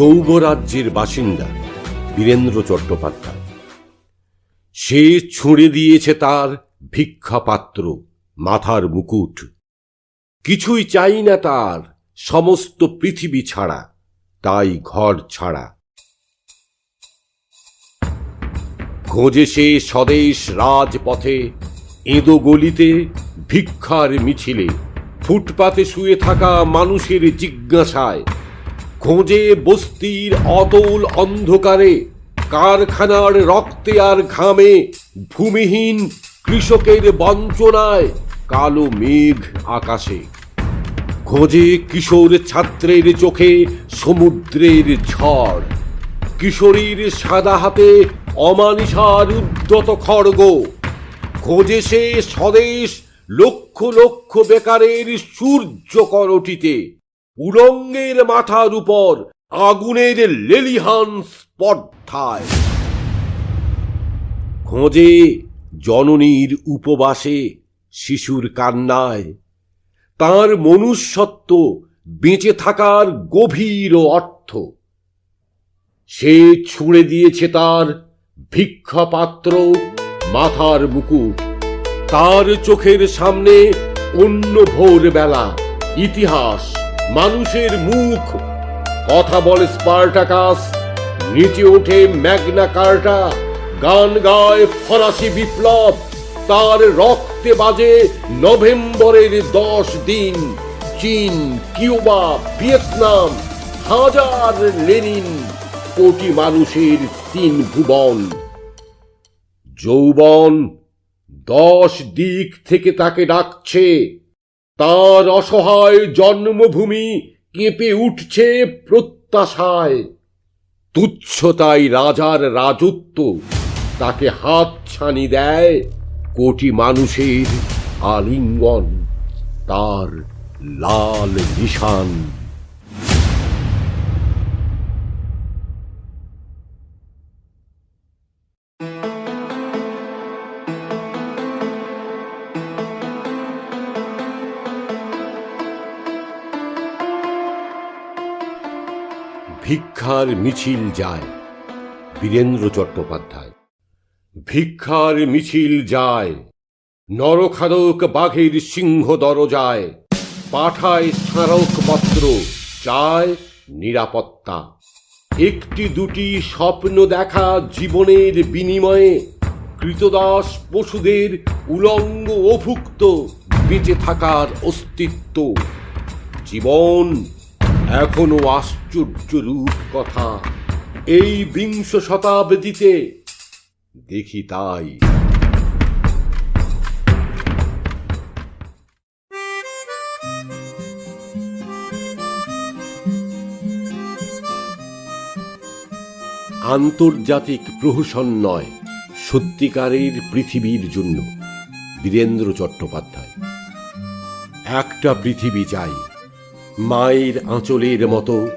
যৌবরাজ্যের বাসিন্দা বীরেন্দ্র চট্টোপাধ্যায়। সে ছুঁড়ে দিয়েছে তার ভিক্ষাপাত্র মাথার মুকুট। কিছুই চাই না তার, সমস্ত পৃথিবী ছাড়া, তাই ঘর ছাড়া। খোঁজে সে স্বদেশ রাজপথে, এঁদো গলিতে ভিক্ষার মিছিলে, ফুটপাতে শুয়ে থাকা মানুষের জিজ্ঞাসায় খোঁজে বস্তির অতল অন্ধকারে, কারখানার রক্তে আর ঘামে, ভূমিহীন কৃষকের বঞ্চনায় কালো মেঘ আকাশে। খোঁজে কিশোর ছাত্রের চোখে সমুদ্রের ঝড়। কিশোরীর সাদা হাতে অমানিসার উদ্যত খড়গ। খোঁজে সে স্বদেশ লক্ষ লক্ষ বেকারের সূর্য করটিতে উলঙ্গের মাথার উপর আগুনের লেলিহান স্পর্ধায়। খোঁজে জননীর উপবাসে শিশুর কান্নায়। তার মনুষ্যত্ব বেঁচে থাকার গভীর অর্থ। সে ছুঁড়ে দিয়েছে তার ভিক্ষাপাত্র মাথার মুকুট। তার চোখের সামনে অন্য ভোরবেলা ইতিহাস মানুষের মুখ। কথা বলে স্পার্টাকাস, নিচে ওঠে ম্যাগনা কার্টা, গান গায় ফরাসি বিপ্লব। তার রক্তে বাজে নভেম্বরের দশ দিন। চীন, কিউবা, ভিয়েতনাম, হাজার লেনিন, কোটি মানুষের তিন ভুবন। যৌবন দশ দিক থেকে তাকে ডাকছে। তার অসহায় জন্মভূমি কেঁপে উঠছে প্রত্যাশায়। তুচ্ছতাই রাজার রাজত্ব। তাকে হাত ছানি দেয় কোটি মানুষের আলিঙ্গন, তার লাল নিশান। ভিক্ষার মিছিল যায়, বীরেন্দ্র চট্টোপাধ্যায়। ভিক্ষার মিছিল যায় নরখাদক বাঘের সিংহ দরজায়, পাঠায় স্মারকপত্র চায় নিরাপত্তা। একটি দুটি স্বপ্ন দেখা জীবনের বিনিময়ে, কৃতদাস পশুদের উলঙ্গ অভুক্ত, বেঁচে থাকার অস্তিত্ব। জীবন এখনও আশ্চর্য রূপ কথা। এই বিংশ শতাব্দীতে দেখি তাই। আন্তর্জাতিক প্রহসন নয়, সত্যিকারের পৃথিবীর জন্য। বীরেন্দ্র চট্টোপাধ্যায়, একটা পৃথিবী চাই। মায়ের আঁচলের মতো,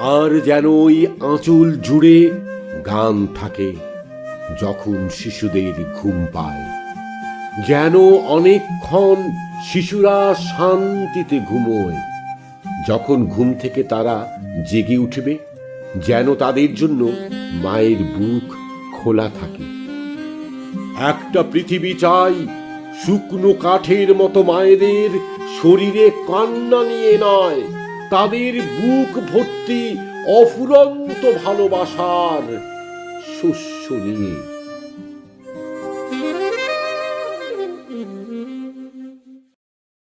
আর যেন ওই আঁচল জুড়ে গান থাকে যখন শিশুদের ঘুম পায়। যেন অনেকক্ষণ শিশুরা শান্তিতে ঘুমোয়, যখন ঘুম থেকে তারা জেগে উঠবে, যেন তাদের জন্য মায়ের বুক খোলা থাকে। একটা পৃথিবী চাই শুকনো কাঠের মতো মায়েদের শরীরে কান্না নিয়ে নয় তাদের বুক ভর্তি অফুরন্ত ভালোবাসার শস্য নিয়ে।